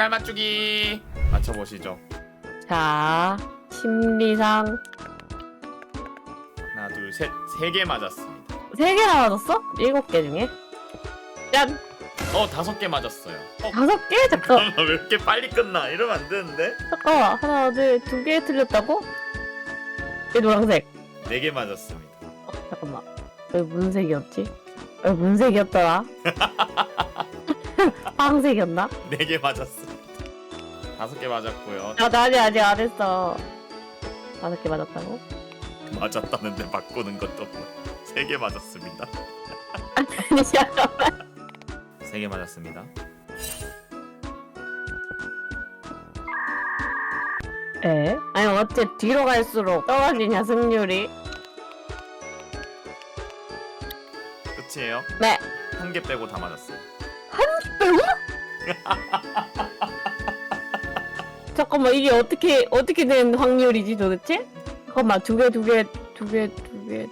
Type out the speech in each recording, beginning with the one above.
색깔 맞추기 맞춰보시죠 자, 심리상 하나 둘셋세 개 맞았습니다 세 개나 맞았어? 일곱 개 중에? 짠! 어 다섯 개 맞았어요 어 다섯 개? 잠깐, 잠깐만 왜 이렇게 빨리 끝나 이러면 안 되는데 잠깐만. 하나, 둘, 두 개 틀렸다고? 이 노란색. 네 개 맞았습니다 어, 잠깐만. 왜 문색이었지? 왜 문색이었더라? 황색이었나? 네 개 맞았습니 다 다섯 개 맞았고요 아, 나 아직 아직 안 했어. 다섯 개 맞았다고? 맞았다는데 바꾸는 것도 세개 맞았습니다 아니, 잠깐만. 세 개 맞았습니다 에? 아니, 어째 뒤로 갈수록 떨어지냐, 승률이? 끝이에요 네. 한 개 빼고 다 맞았어요 빼고? 잠깐만 이게 어떻게 어떻게 된 확률이지 도대체? 잠깐만 두개 두 개 두 개 두개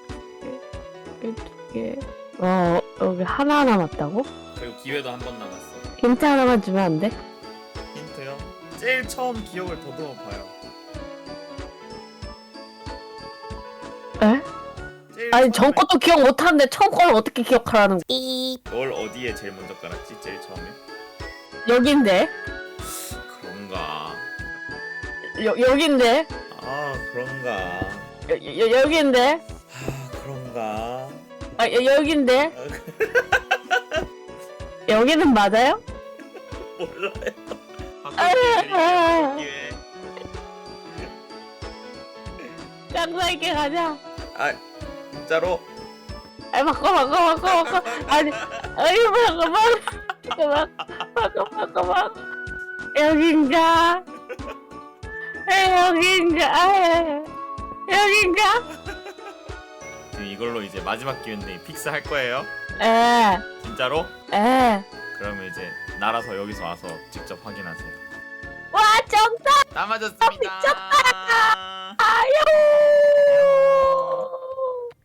두개어 여기 하나 남았다고? 그리고 기회도 한 번 남았어 힌트 하나만 주면 안 돼? 힌트요 제일 처음 기억을 더듬어 봐요 에? 제일 아니 처음에 전 것도 기억 못 하는데 처음 걸 어떻게 기억하라는 거야? 뭘 어디에 제일 먼저 깔았지 제일 처음에 여긴데 여 여긴데? 아 그런가? 여, 여 여긴데? 아 그런가? 아 여, 여긴데? 여기는 맞아요? 몰라요. 아, 바꿀 기회 장사 있게 가자. 아 진짜로? 아니 바꿔 바꿔 바꿔 바꿔. 아니 아니 잠깐만 잠깐만 바꿔 바꿔 바꿔. 여긴가? 에 여긴가? 에 여긴가? 지금 이걸로 이제 마지막 기회인데 픽스 할 거예요. 에에 진짜로? 와 그러면 이제 날아서 여기서 와서 직접 확인하세요. 정답! 다 맞았습니다. 미쳤다.